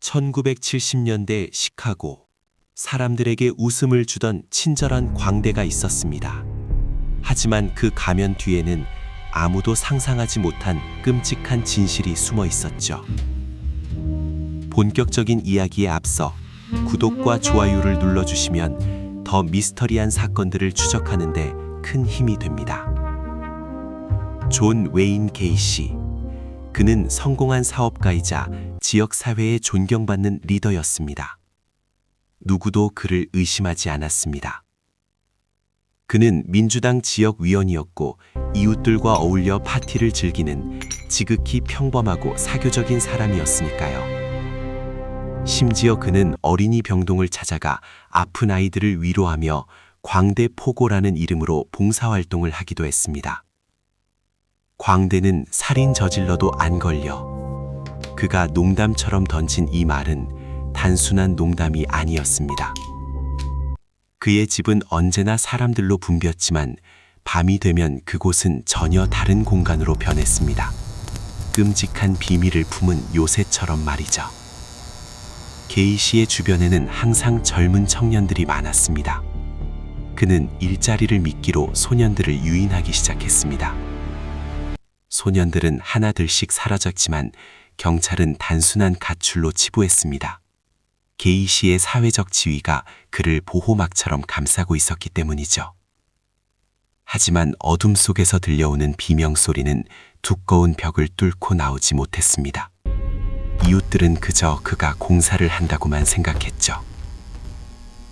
1970년대 시카고 사람들에게 웃음을 주던 친절한 광대가 있었습니다. 하지만 그 가면 뒤에는 아무도 상상하지 못한 끔찍한 진실이 숨어 있었죠. 본격적인 이야기에 앞서 구독과 좋아요를 눌러주시면 더 미스터리한 사건들을 추적하는데 큰 힘이 됩니다. 존 웨인 게이시. 그는 성공한 사업가이자 지역 사회에 존경받는 리더였습니다. 누구도 그를 의심하지 않았습니다. 그는 민주당 지역 위원이었고 이웃들과 어울려 파티를 즐기는 지극히 평범하고 사교적인 사람이었으니까요. 심지어 그는 어린이 병동을 찾아가 아픈 아이들을 위로하며 광대 포고라는 이름으로 봉사활동을 하기도 했습니다. 광대는 살인 저질러도 안 걸려. 그가 농담처럼 던진 이 말은 단순한 농담이 아니었습니다. 그의 집은 언제나 사람들로 붐볐지만 밤이 되면 그곳은 전혀 다른 공간으로 변했습니다. 끔찍한 비밀을 품은 요새처럼 말이죠. 게이 씨의 주변에는 항상 젊은 청년들이 많았습니다. 그는 일자리를 미끼로 소년들을 유인하기 시작했습니다. 소년들은 하나둘씩 사라졌지만 경찰은 단순한 가출로 치부했습니다. 게이 씨의 사회적 지위가 그를 보호막처럼 감싸고 있었기 때문이죠. 하지만 어둠 속에서 들려오는 비명 소리는 두꺼운 벽을 뚫고 나오지 못했습니다. 이웃들은 그저 그가 공사를 한다고만 생각했죠.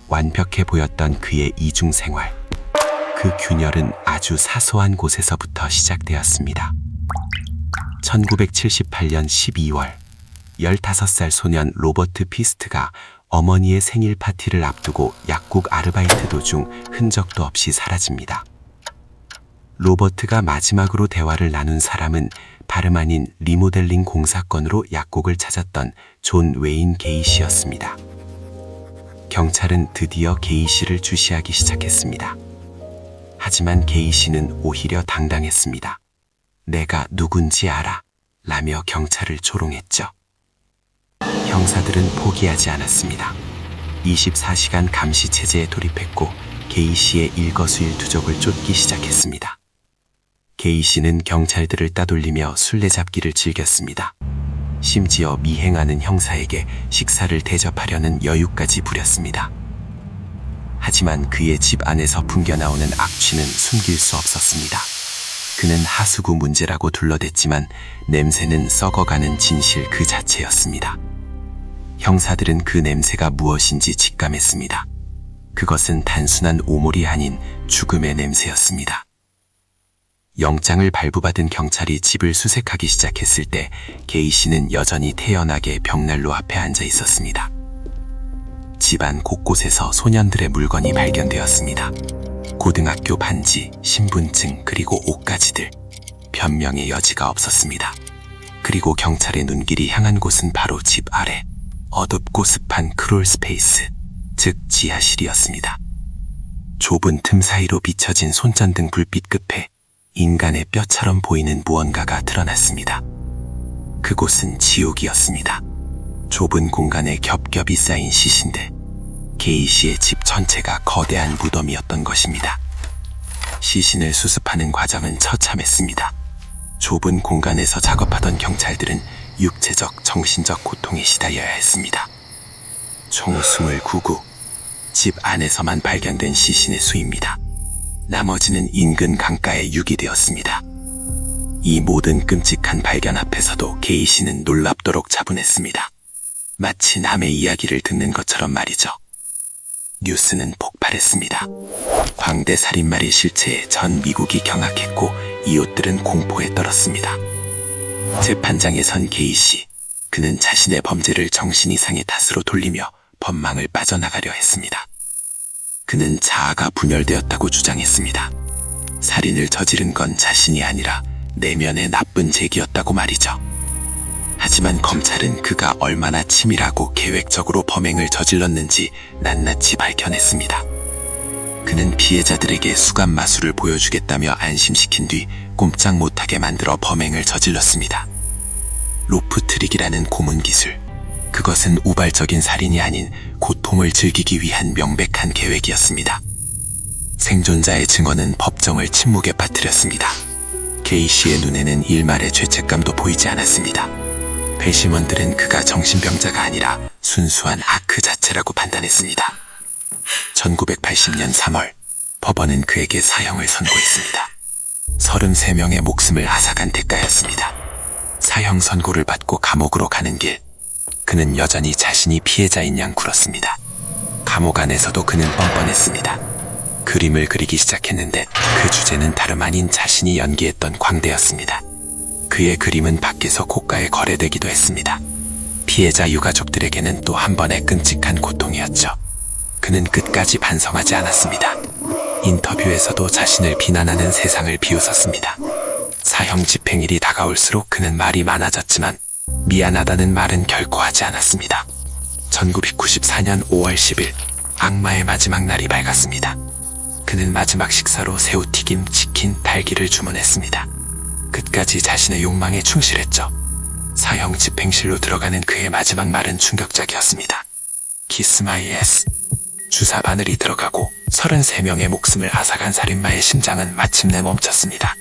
완벽해 보였던 그의 이중 생활. 그 균열은 아주 사소한 곳에서부터 시작되었습니다. 1978년 12월, 15살 소년 로버트 피스트가 어머니의 생일 파티를 앞두고 약국 아르바이트 도중 흔적도 없이 사라집니다. 로버트가 마지막으로 대화를 나눈 사람은 다름 아닌 리모델링 공사건으로 약국을 찾았던 존 웨인 게이 씨였습니다. 경찰은 드디어 게이 씨를 주시하기 시작했습니다. 하지만 게이 씨는 오히려 당당했습니다. 내가 누군지 알아. 라며 경찰을 조롱했죠. 형사들은 포기하지 않았습니다. 24시간 감시 체제에 돌입했고 게이 씨의 일거수일투족을 쫓기 시작했습니다. 게이 씨는 경찰들을 따돌리며 술래잡기를 즐겼습니다. 심지어 미행하는 형사에게 식사를 대접하려는 여유까지 부렸습니다. 하지만 그의 집 안에서 풍겨나오는 악취는 숨길 수 없었습니다. 그는 하수구 문제라고 둘러댔지만 냄새는 썩어가는 진실 그 자체였습니다. 형사들은 그 냄새가 무엇인지 직감했습니다. 그것은 단순한 오물이 아닌 죽음의 냄새였습니다. 영장을 발부받은 경찰이 집을 수색하기 시작했을 때 게이 씨는 여전히 태연하게 벽난로 앞에 앉아 있었습니다. 집안 곳곳에서 소년들의 물건이 발견되었습니다. 고등학교 반지, 신분증, 그리고 옷가지들. 변명의 여지가 없었습니다. 그리고 경찰의 눈길이 향한 곳은 바로 집 아래. 어둡고 습한 크롤 스페이스, 즉 지하실이었습니다. 좁은 틈 사이로 비춰진 손전등 불빛 끝에 인간의 뼈처럼 보이는 무언가가 드러났습니다. 그곳은 지옥이었습니다. 좁은 공간에 겹겹이 쌓인 시신들. 게이 씨의 집 전체가 거대한 무덤이었던 것입니다. 시신을 수습하는 과정은 처참했습니다. 좁은 공간에서 작업하던 경찰들은 육체적, 정신적 고통에 시달려야 했습니다. 총 29구, 집 안에서만 발견된 시신의 수입니다. 나머지는 인근 강가에 유기되었습니다. 이 모든 끔찍한 발견 앞에서도 게이 씨는 놀랍도록 차분했습니다. 마치 남의 이야기를 듣는 것처럼 말이죠. 뉴스는 폭발했습니다. 광대 살인마의 실체에 전 미국이 경악했고 이웃들은 공포에 떨었습니다. 재판장에 선 게이 씨, 그는 자신의 범죄를 정신 이상의 탓으로 돌리며 법망을 빠져나가려 했습니다. 그는 자아가 분열되었다고 주장했습니다. 살인을 저지른 건 자신이 아니라 내면의 나쁜 잭이었다고 말이죠. 하지만 검찰은 그가 얼마나 치밀하고 계획적으로 범행을 저질렀는지 낱낱이 밝혀냈습니다. 그는 피해자들에게 수감 마술을 보여주겠다며 안심시킨 뒤 꼼짝 못하게 만들어 범행을 저질렀습니다. 로프 트릭이라는 고문 기술. 그것은 우발적인 살인이 아닌 고통을 즐기기 위한 명백한 계획이었습니다. 생존자의 증언은 법정을 침묵에 빠뜨렸습니다. 게이 씨의 눈에는 일말의 죄책감도 보이지 않았습니다. 배심원들은 그가 정신병자가 아니라 순수한 아크 자체라고 판단했습니다. 1980년 3월 법원은 그에게 사형을 선고했습니다. 33명의 목숨을 앗아간 대가였습니다. 사형 선고를 받고 감옥으로 가는 길, 그는 여전히 자신이 피해자인 양 굴었습니다. 감옥 안에서도 그는 뻔뻔했습니다. 그림을 그리기 시작했는데 그 주제는 다름 아닌 자신이 연기했던 광대였습니다. 그의 그림은 밖에서 고가에 거래되기도 했습니다. 피해자 유가족들에게는 또 한 번의 끔찍한 고통이었죠. 그는 끝까지 반성하지 않았습니다. 인터뷰에서도 자신을 비난하는 세상을 비웃었습니다. 사형 집행일이 다가올수록 그는 말이 많아졌지만 미안하다는 말은 결코 하지 않았습니다. 1994년 5월 10일 악마의 마지막 날이 밝았습니다. 그는 마지막 식사로 새우튀김, 치킨, 달기를 주문했습니다. 끝까지 자신의 욕망에 충실했죠. 사형 집행실로 들어가는 그의 마지막 말은 충격적이었습니다. 키스 마이 에스. 주사 바늘이 들어가고 33명의 목숨을 앗아간 살인마의 심장은 마침내 멈췄습니다.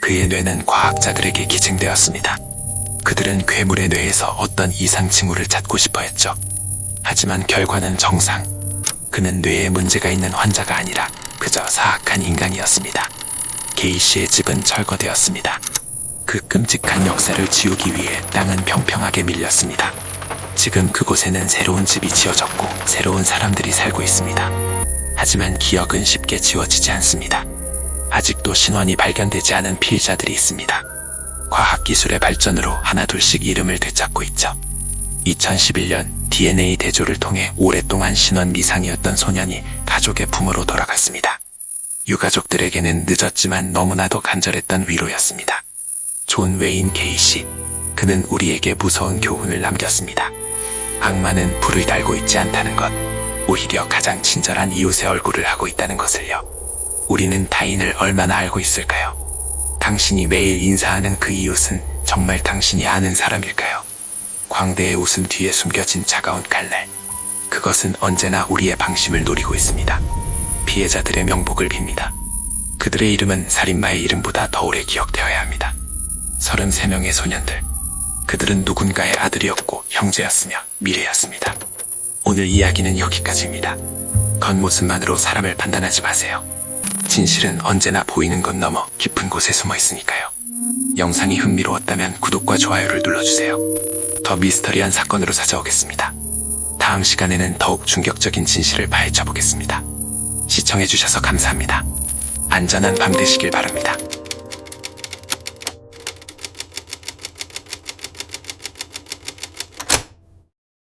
그의 뇌는 과학자들에게 기증되었습니다. 그들은 괴물의 뇌에서 어떤 이상 징후를 찾고 싶어 했죠. 하지만 결과는 정상. 그는 뇌에 문제가 있는 환자가 아니라 그저 사악한 인간이었습니다. 게이 씨의 집은 철거되었습니다. 그 끔찍한 역사를 지우기 위해 땅은 평평하게 밀렸습니다. 지금 그곳에는 새로운 집이 지어졌고 새로운 사람들이 살고 있습니다. 하지만 기억은 쉽게 지워지지 않습니다. 아직도 신원이 발견되지 않은 피해자들이 있습니다. 과학기술의 발전으로 하나둘씩 이름을 되찾고 있죠. 2011년 DNA 대조를 통해 오랫동안 신원 미상이었던 소년이 가족의 품으로 돌아갔습니다. 유가족들에게는 늦었지만 너무나도 간절했던 위로였습니다. 존 웨인 게이시. 그는 우리에게 무서운 교훈을 남겼습니다. 악마는 불을 달고 있지 않다는 것. 오히려 가장 친절한 이웃의 얼굴을 하고 있다는 것을요. 우리는 타인을 얼마나 알고 있을까요? 당신이 매일 인사하는 그 이웃은 정말 당신이 아는 사람일까요? 광대의 웃음 뒤에 숨겨진 차가운 칼날. 그것은 언제나 우리의 방심을 노리고 있습니다. 피해자들의 명복을 빕니다. 그들의 이름은 살인마의 이름보다 더 오래 기억되어야 합니다. 33명의 소년들. 그들은 누군가의 아들이었고 형제였으며 미래였습니다. 오늘 이야기는 여기까지입니다. 겉모습만으로 사람을 판단하지 마세요. 진실은 언제나 보이는 것 넘어 깊은 곳에 숨어 있으니까요. 영상이 흥미로웠다면 구독과 좋아요를 눌러주세요. 더 미스터리한 사건으로 찾아오겠습니다. 다음 시간에는 더욱 충격적인 진실을 파헤쳐 보겠습니다. 시청해주셔서 감사합니다. 안전한 밤 되시길 바랍니다.